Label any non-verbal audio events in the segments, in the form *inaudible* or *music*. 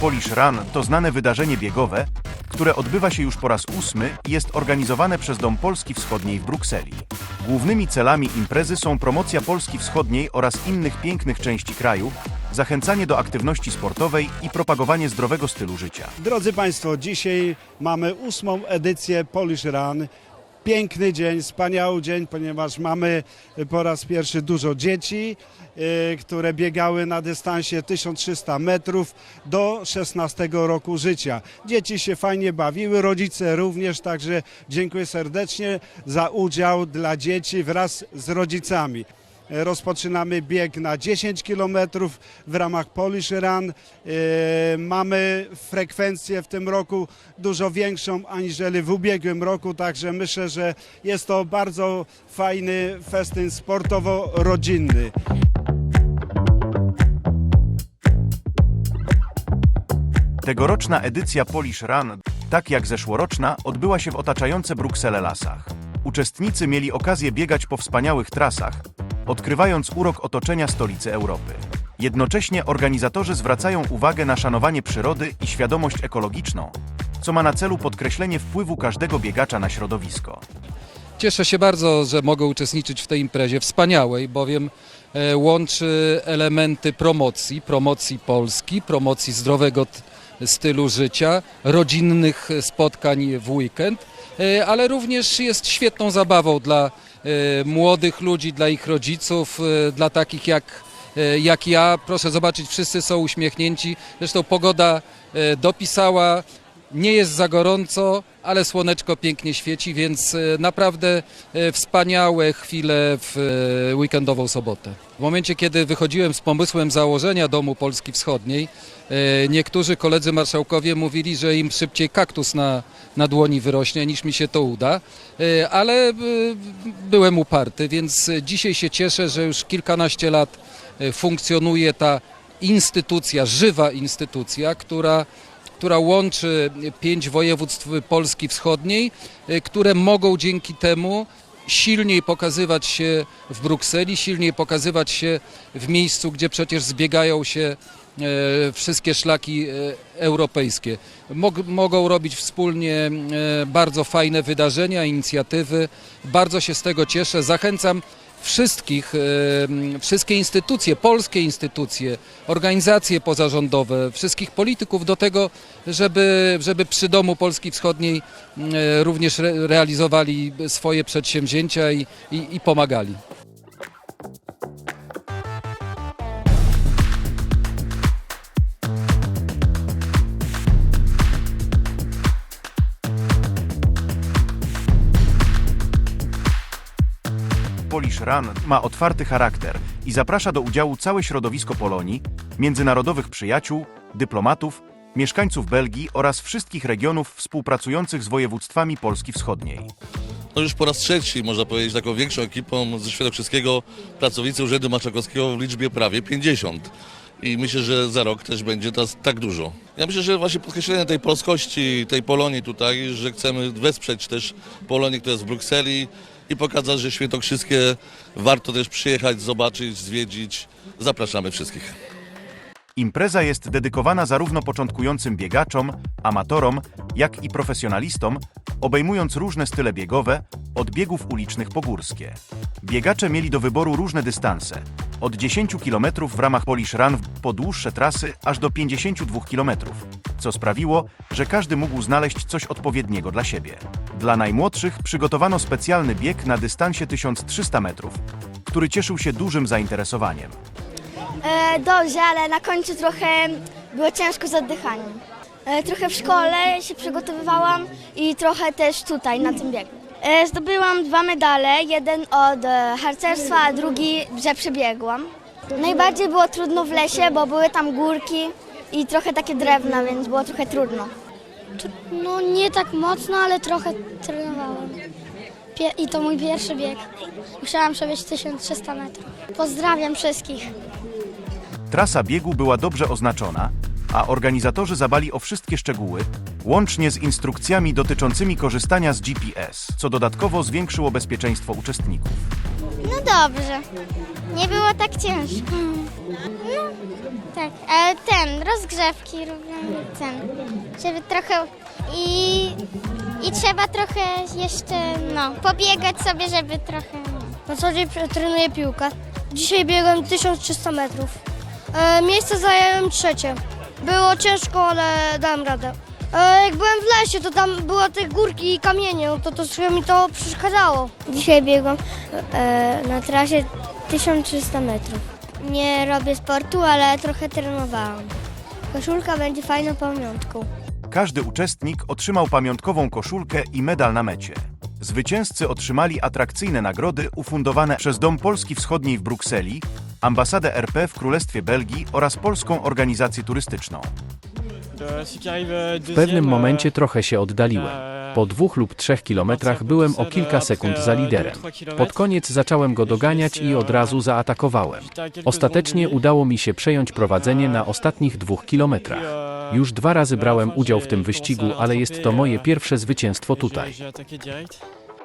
Polish Run to znane wydarzenie biegowe, które odbywa się już po raz ósmy i jest organizowane przez Dom Polski Wschodniej w Brukseli. Głównymi celami imprezy są promocja Polski Wschodniej oraz innych pięknych części kraju, zachęcanie do aktywności sportowej i propagowanie zdrowego stylu życia. Drodzy Państwo, dzisiaj mamy ósmą edycję Polish Run. Piękny dzień, wspaniały dzień, ponieważ mamy po raz pierwszy dużo dzieci, y, które biegały na dystansie 1300 metrów do 16 roku życia. Dzieci się fajnie bawiły, rodzice również, także dziękuję serdecznie za udział dla dzieci wraz z rodzicami. Rozpoczynamy bieg na 10 km w ramach Polish Run. E, Mamy frekwencję w tym roku dużo większą aniżeli w ubiegłym roku, także myślę, że jest to bardzo fajny festyn sportowo-rodzinny. Tegoroczna edycja Polish Run, tak jak zeszłoroczna, odbyła się w otaczające Brukselę lasach. Uczestnicy mieli okazję biegać po wspaniałych trasach, odkrywając urok otoczenia stolicy Europy. Jednocześnie organizatorzy zwracają uwagę na szanowanie przyrody i świadomość ekologiczną, co ma na celu podkreślenie wpływu każdego biegacza na środowisko. Cieszę się bardzo, że mogę uczestniczyć w tej imprezie wspaniałej, bowiem e, łączy elementy promocji, promocji Polski, promocji zdrowego stylu życia, rodzinnych spotkań w weekend, ale również jest świetną zabawą dla e, młodych ludzi, dla ich rodziców, e, dla takich jak, e, jak ja. Proszę zobaczyć, wszyscy są uśmiechnięci. Zresztą pogoda e, dopisała, nie jest za gorąco, ale słoneczko pięknie świeci, więc e, naprawdę e, wspaniałe chwile w e, weekendową sobotę. W momencie, kiedy wychodziłem z pomysłem założenia Domu Polski Wschodniej, niektórzy koledzy marszałkowie mówili, że im szybciej kaktus na, na dłoni wyrośnie, niż mi się to uda, ale byłem uparty, więc dzisiaj się cieszę, że już kilkanaście lat funkcjonuje ta instytucja, żywa instytucja, która która łączy pięć województw Polski Wschodniej, y, które mogą dzięki temu silniej pokazywać się w Brukseli, silniej pokazywać się w miejscu, gdzie przecież zbiegają się e, wszystkie szlaki e, europejskie. Mog, mogą robić wspólnie e, bardzo fajne wydarzenia, inicjatywy. Bardzo się z tego cieszę. Zachęcam wszystkich, e, wszystkie instytucje, polskie instytucje, organizacje pozarządowe, wszystkich polityków do tego, żeby, żeby przy Domu Polski Wschodniej e, również re, realizowali swoje przedsięwzięcia i, i, i pomagali. Polish Run ma otwarty charakter i zaprasza do udziału całe środowisko Polonii, międzynarodowych przyjaciół, dyplomatów, mieszkańców Belgii oraz wszystkich regionów współpracujących z województwami Polski Wschodniej. No już po raz trzeci, można powiedzieć, taką większą ekipą ze Świętokrzyskiego pracownicy Urzędu Marszałkowskiego w liczbie prawie 50. I myślę, że za rok też będzie tak dużo. Ja myślę, że właśnie podkreślenie tej polskości, tej Polonii tutaj, że chcemy wesprzeć też Polonię, która jest w Brukseli i pokazać, że Świętokrzyskie warto też przyjechać, zobaczyć, zwiedzić. Zapraszamy wszystkich. Impreza jest dedykowana zarówno początkującym biegaczom, amatorom, jak i profesjonalistom, obejmując różne style biegowe, od biegów ulicznych po górskie. Biegacze mieli do wyboru różne dystanse, od 10 km w ramach Polish Run po dłuższe trasy aż do 52 km, co sprawiło, że każdy mógł znaleźć coś odpowiedniego dla siebie. Dla najmłodszych przygotowano specjalny bieg na dystansie 1300 metrów, który cieszył się dużym zainteresowaniem. E, dobrze, ale na końcu trochę było ciężko z oddychaniem. E, trochę w szkole się przygotowywałam i trochę też tutaj na tym biegu. E, zdobyłam dwa medale, jeden od e, harcerstwa, a drugi, że przebiegłam. Najbardziej było trudno w lesie, bo były tam górki i trochę takie drewna, więc było trochę trudno. No nie tak mocno, ale trochę trenowałem. Pie- I to mój pierwszy bieg. Musiałam przebiec 1300 metrów. Pozdrawiam wszystkich. Trasa biegu była dobrze oznaczona, a organizatorzy zabali o wszystkie szczegóły, łącznie z instrukcjami dotyczącymi korzystania z GPS, co dodatkowo zwiększyło bezpieczeństwo uczestników. No dobrze. Nie było tak ciężko. No, tak. Ale ten, rozgrzewki robią ten, żeby trochę i, i trzeba trochę jeszcze, no, pobiegać sobie, żeby trochę, no. Na co dzień trenuję piłkę. Dzisiaj biegłem 1300 metrów. E, miejsce zająłem trzecie. Było ciężko, ale dałem radę. E, jak byłem w lesie, to tam były te górki i kamienie, no to, to trochę mi to przeszkadzało. Dzisiaj biegłam e, na trasie 1300 metrów. Nie robię sportu, ale trochę trenowałam. Koszulka będzie fajną pamiątką. Każdy uczestnik otrzymał pamiątkową koszulkę i medal na mecie. Zwycięzcy otrzymali atrakcyjne nagrody ufundowane przez Dom Polski Wschodniej w Brukseli, Ambasadę RP w Królestwie Belgii oraz Polską Organizację Turystyczną. W pewnym momencie trochę się oddaliłem. Po dwóch lub trzech kilometrach byłem o kilka sekund za liderem. Pod koniec zacząłem go doganiać i od razu zaatakowałem. Ostatecznie udało mi się przejąć prowadzenie na ostatnich dwóch kilometrach. Już dwa razy brałem udział w tym wyścigu, ale jest to moje pierwsze zwycięstwo tutaj.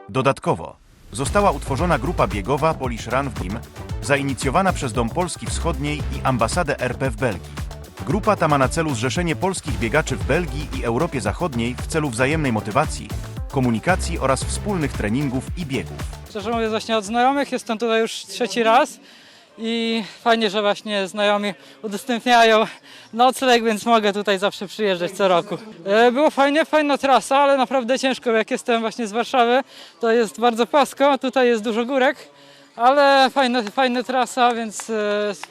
Dodatkowo została utworzona grupa biegowa Polish Run w Nim, zainicjowana przez Dom Polski Wschodniej i Ambasadę RP w Belgii. Grupa ta ma na celu zrzeszenie polskich biegaczy w Belgii i Europie Zachodniej w celu wzajemnej motywacji, komunikacji oraz wspólnych treningów i biegów. Szczerze mówiąc właśnie od znajomych, jestem tutaj już trzeci raz i fajnie, że właśnie znajomi udostępniają nocleg, więc mogę tutaj zawsze przyjeżdżać co roku. E, Było fajnie, fajna trasa, ale naprawdę ciężko, jak jestem właśnie z Warszawy, to jest bardzo płasko, tutaj jest dużo górek, ale fajna, fajna trasa, więc e,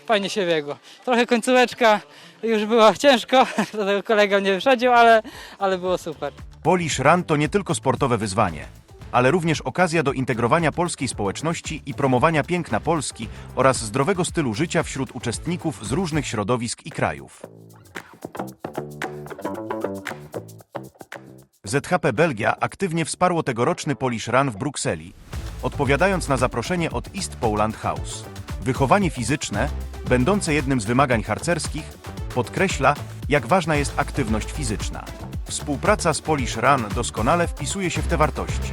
fajnie się biegło. Trochę końcóweczka już była ciężko, *laughs* dlatego kolega mnie wyprzedził, ale, ale było super. Polish Run to nie tylko sportowe wyzwanie, ale również okazja do integrowania polskiej społeczności i promowania piękna Polski oraz zdrowego stylu życia wśród uczestników z różnych środowisk i krajów. ZHP Belgia aktywnie wsparło tegoroczny Polish Run w Brukseli, odpowiadając na zaproszenie od East Poland House. Wychowanie fizyczne, będące jednym z wymagań harcerskich, podkreśla, jak ważna jest aktywność fizyczna. Współpraca z Polish Run doskonale wpisuje się w te wartości.